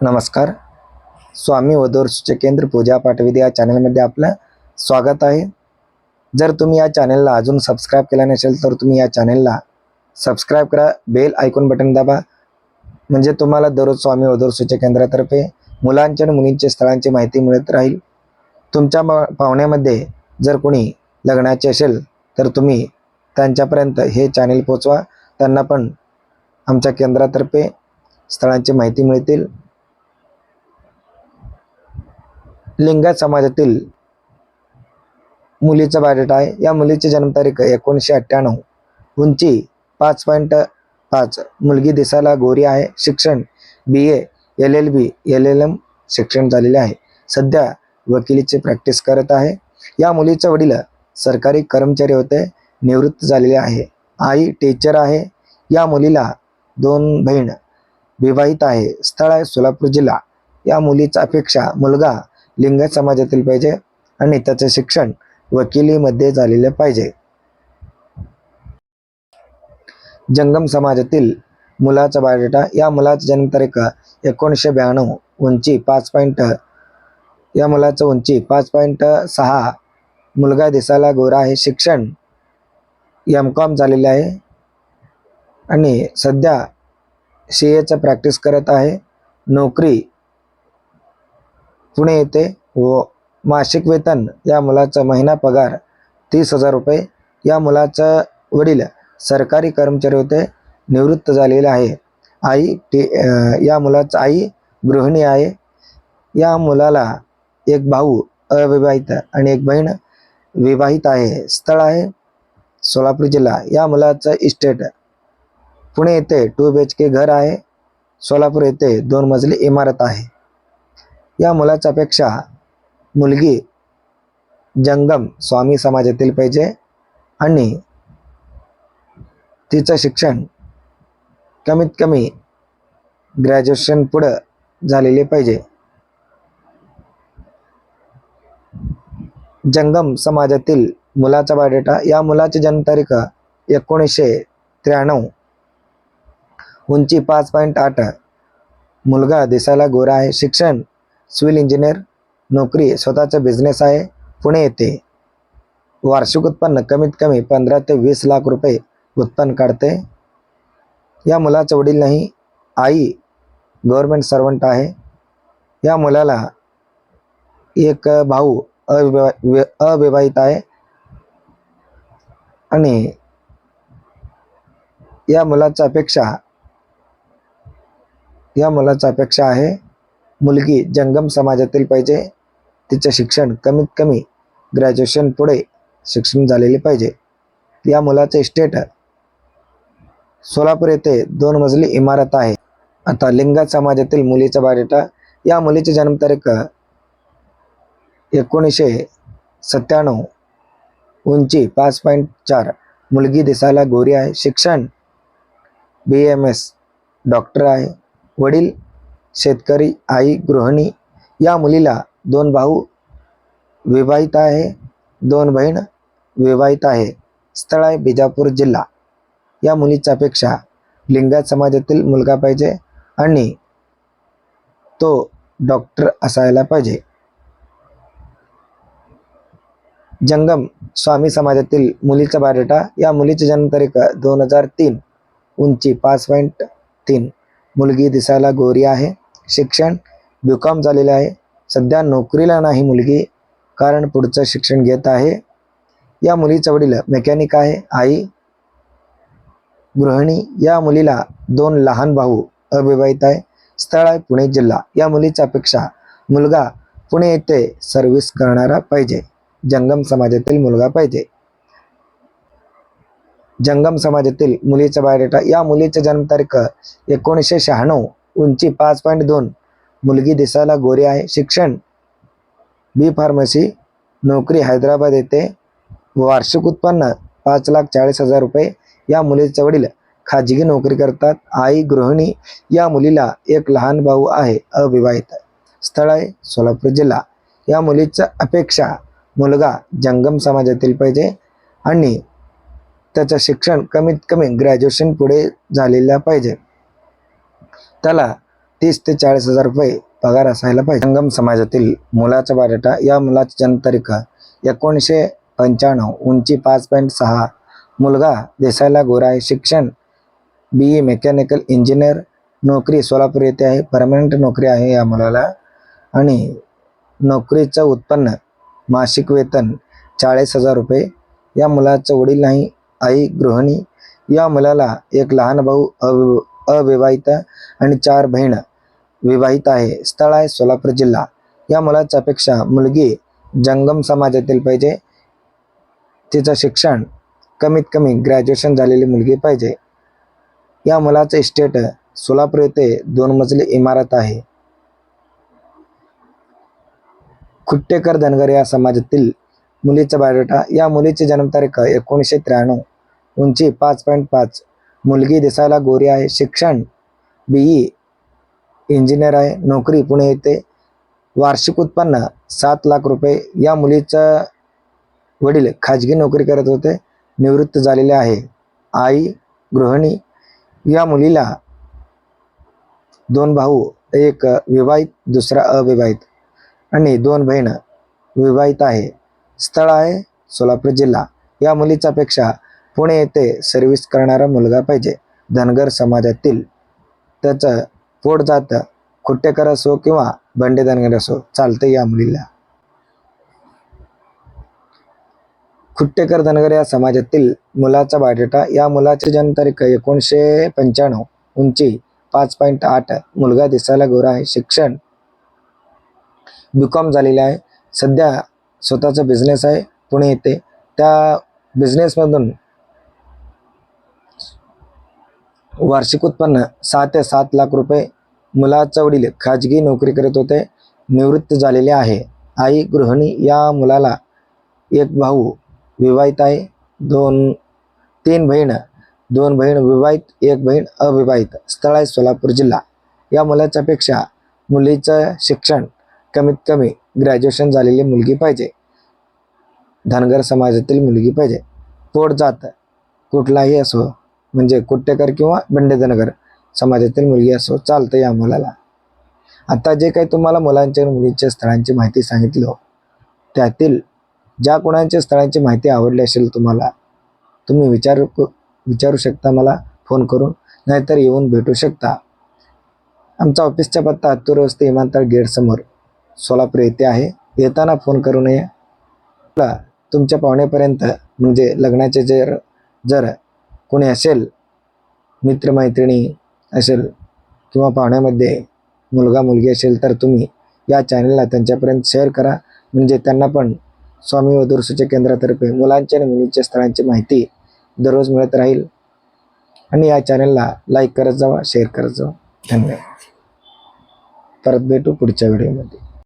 नमस्कार. स्वामी वधूवर केंद्र पूजा पाठविधी या चॅनलमध्ये आपलं स्वागत आहे. जर तुम्ही या चॅनलला अजून सबस्क्राईब केला नसेल तर तुम्ही या चॅनलला सबस्क्राईब करा बेल आयकॉन बटन दाबा. म्हणजे तुम्हाला दररोज स्वामी वधूवर सूचक केंद्रातर्फे मुलांच्या आणि मुलींच्या स्थळांची माहिती मिळत राहील. तुमच्या पाहुण्यामध्ये जर कोणी लग्नाचे असेल तर तुम्ही त्यांच्यापर्यंत हे चॅनल पोचवा. त्यांना पण आमच्या केंद्रातर्फे स्थळांची माहिती मिळतील. लिंगायत समाजातील मुलीचा बायोडेटा आहे. या मुलीची जन्मतारीख एकोणीसशे अठ्ठ्याण्णव. उंची पाच पॉईंट पाच. मुलगी दिसायला गोरी आहे. शिक्षण B A L L B L L M शिक्षण झालेले आहे. सध्या वकिलीची प्रॅक्टिस करत आहे. या मुलीचे वडील सरकारी कर्मचारी होते. निवृत्त झालेले आहे. आई टीचर आहे. या मुलीला दोन बहीण विवाहित आहे. स्थळ आहे सोलापूर जिल्हा. या मुलीचा अपेक्षा मुलगा लिंगत समाजातील पाहिजे आणि त्याचे शिक्षण वकिलीमध्ये झालेले पाहिजे. जंगम समाजातील मुलाचा बायोडेटा या मुलाची जन्मतारीख एकोणीसशे ब्याण्णव उंची पाच पॉईंट या मुलाचं उंची पाच पॉईंट सहा मुलगा दिसायला गोरा आहे शिक्षण एम कॉम झालेले आहे. आणि सध्या सी एचं प्रॅक्टिस करत आहे नोकरी पुणे येथे व मासिक वेतन या मुलाचा महिना पगार तीस हजार रुपये. या मुलाचं वडील सरकारी कर्मचारी होते निवृत्त झालेले आहे. आई टी या मुलाचं आई गृहिणी आहे. या मुलाला एक भाऊ अविवाहित आणि एक बहीण विवाहित आहे. स्थळ आहे सोलापूर जिल्हा. या मुलाचं इस्टेट पुणे येथे टू बी एच के घर आहे. सोलापूर येथे दोन मजली इमारत आहे. या मुलाच्या पेक्षा मुलगी जंगम स्वामी समाजातील पाहिजे आणि तिचं शिक्षण कमीत कमी ग्रॅज्युएशन पुढं झालेले पाहिजे. जंगम समाजातील मुलाचा बायोडेटा या मुलाची जन्मतारीख एकोणीसशे त्र्याण्णव. उंची पाच पॉईंट आठ. मुलगा दिसायला गोरा आहे. शिक्षण सिव्हिल इंजिनियर नोकरी स्वतःचा बिझनेस आहे. पुणे येथे वार्षिक उत्पन्न कमीत कमी पंधरा ते वीस लाख रुपये उत्पन्न काढते. या मुलाचं वडील नाही आई गव्हर्मेंट सर्वंट आहे. या मुलाला एक भाऊ अविवा अविवाहित आहे. आणि या मुलाचा अपेक्षा या मुलाचा अपेक्षा आहे. मुलगी जंगम समाजातील पाहिजे. तिचे शिक्षण कमीत कमी ग्रॅज्युएशन पुढे शिक्षण झालेले पाहिजे. या मुलाचे इस्टेट सोलापूर येथे दोन मजली इमारत आहे. आता लिंगायत समाजातील मुलीचा बायोडेटा या मुलीची जन्मतारीख एकोणीसशे सत्त्याण्णव उंची पाच पॉईंट चार मुलगी दिसायला गोरी आहे. शिक्षण बी एम एस डॉक्टर आहे. वडील शेतकरी आई गृहिणी या मुलीला दोन भाऊ विवाहित आहे. दोन बहीण विवाहित आहे. स्थळ आहे बिजापूर जिल्हा. या मुलीच्या अपेक्षा लिंगायत समाजातील मुलगा पाहिजे आणि तो डॉक्टर असायला पाहिजे. जंगम स्वामी समाजातील मुलीचा बायोडेटा या मुलीची जन्मतारीख दोन हजार तीन. उंची पाच पॉईंट तीन. मुलगी दिसायला गोरी आहे. शिक्षण बी कॉम झालेले आहे. सध्या नोकरीला नाही मुलगी कारण पुढचं शिक्षण घेत आहे. या मुलीचं वडील मेकॅनिक आहे. आई गृहिणी. या मुलीला दोन लहान भाऊ अविवाहित आहे. स्थळ आहे पुणे जिल्हा. या मुलीच्या अपेक्षा मुलगा पुणे येथे सर्व्हिस करणारा पाहिजे. जंगम समाजातील मुलगा पाहिजे. जंगम समाजातील मुलीचा बायोडेटा या मुलीची जन्मतारीख एकोणीसशे शहाण्णव. उंची पाच पॉईंट दोन. मुलगी दिसायला गोरी आहे. शिक्षण. बी फार्मसी नोकरी हैदराबाद येथे वार्षिक उत्पन्न पाच लाख चाळीस हजार रुपये. या मुलीचे वडील खाजगी नोकरी करतात. आई गृहिणी या मुलीला एक लहान भाऊ आहे. अविवाहित. स्थळ आहे सोलापूर जिल्हा. या मुलीच्या अपेक्षा मुलगा जंगम समाजातील पाहिजे आणि त्याचं शिक्षण कमीत कमी ग्रॅज्युएशन पुढे झालेलं पाहिजे. त्याला तीस ते चाळीस हजार रुपये पगार असायला पाहिजे. संगम समाजातील मुलाचा बायोडाटा या मुलाची जन्मतारीख एकोणीसशे पंच्याण्णव उंची पाच पॉईंट सहा. मुलगा देसायला गोरा आहे. शिक्षण बी ई मेकॅनिकल इंजिनियर नोकरी सोलापूर येथे आहे. परमनंट नोकरी आहे या मुलाला. आणि नोकरीचं उत्पन्न मासिक वेतन चाळीस हजार रुपये. या मुलाचं वडील नाही आई गृहिणी. या मुलाला एक लहान भाऊ अवि अविवाहित आणि चार बहीण विवाहित आहे. स्थळ आहे सोलापूर जिल्हा. या मुलाच्या अपेक्षा मुलगी जंगम समाजातील पाहिजे. तिचं शिक्षण कमीत कमी ग्रॅज्युएशन झालेली मुलगी पाहिजे. या मुलाचं इस्टेट सोलापूर येथे दोन मजली इमारत आहे. खुट्टेकर धनगर या समाजातील मुलीचा बायोडेटा. या मुलीची जन्मतारीख एकोणीसशे त्र्याण्णव. उंची पाच पॉईंट पाच मुलगी दिसायला गोरी आहे. शिक्षण बी ई इंजिनियर आहे. नोकरी पुणे येथे वार्षिक उत्पन्न सात लाख रुपये. या मुलीचं वडील खाजगी नोकरी करत होते. निवृत्त झालेले आहे. आई गृहिणी. या मुलीला दोन भाऊ एक विवाहित दुसरा अविवाहित आणि दोन बहीण विवाहित आहे. स्थळ आहे सोलापूर जिल्हा. या मुलीच्या पेक्षा पुणे येथे सर्व्हिस करणारा मुलगा पाहिजे. धनगर समाजातील त्याचं पोट जातं खुट्टेकर असो किंवा बंडे धनगर असो चालतं या मुलीला. खुट्टेकर धनगर या समाजातील मुलाचा बायोडेटा या मुलाची जन्मतारीख एकोणीसशे पंच्याण्णव उंची पाच पॉईंट आठ मुलगा दिसायला गोरा आहे. शिक्षण बी कॉम झालेले आहे. सध्या स्वतःचा बिझनेस आहे पुणे येथे. त्या बिझनेसमधून वार्षिक उत्पन्न सहा ते सात लाख रुपये. मुलाचा वडील खाजगी नोकरी करत होते. निवृत्त झालेले आहे. आई गृहिणी या मुलाला एक भाऊ विवाहित आहे. दोन तीन बहीण दोन बहीण विवाहित एक बहीण अविवाहित. स्थळ आहे सोलापूर जिल्हा. या मुलाच्यापेक्षा मुलीचं शिक्षण कमीत कमी ग्रॅज्युएशन झालेली मुलगी पाहिजे. धनगर समाजातील मुलगी पाहिजे. पोट जात कुठलाही असो म्हणजे कुट्टेकर किंवा बंडेजनगर समाजातील मुलगी असो चालतं या मुलाला आता जे काही तुम्हाला मुलांच्या आणि मुलींच्या स्थळांची माहिती सांगितलं त्यातील ज्या कोणाच्या स्थळांची माहिती आवडली असेल तुम्हाला तुम्ही विचारू विचारू शकता मला फोन करून. नाहीतर येऊन भेटू शकता. आमचा ऑफिसचा पत्ता हत्तूर वस्ती विमानतळ गेटसमोर सोलापूर येथे आहे. येताना फोन करू नये. तुमच्या पाहुण्यापर्यंत म्हणजे लग्नाचे जर जर कोणी असेल मित्रमैत्रिणी असेल किंवा पाहुण्यामध्ये मुलगा मुलगी असेल तर तुम्ही या चॅनलला त्यांच्यापर्यंत शेअर करा. म्हणजे त्यांना पण स्वामी वधूरसूचे केंद्रातर्फे मुलांच्या आणि मुलींच्या स्थळांची माहिती दररोज मिळत राहील. आणि या चॅनलला लाईक करत जावा शेअर करत जावा. धन्यवाद. परत भेटू पुढच्या व्हिडिओमध्ये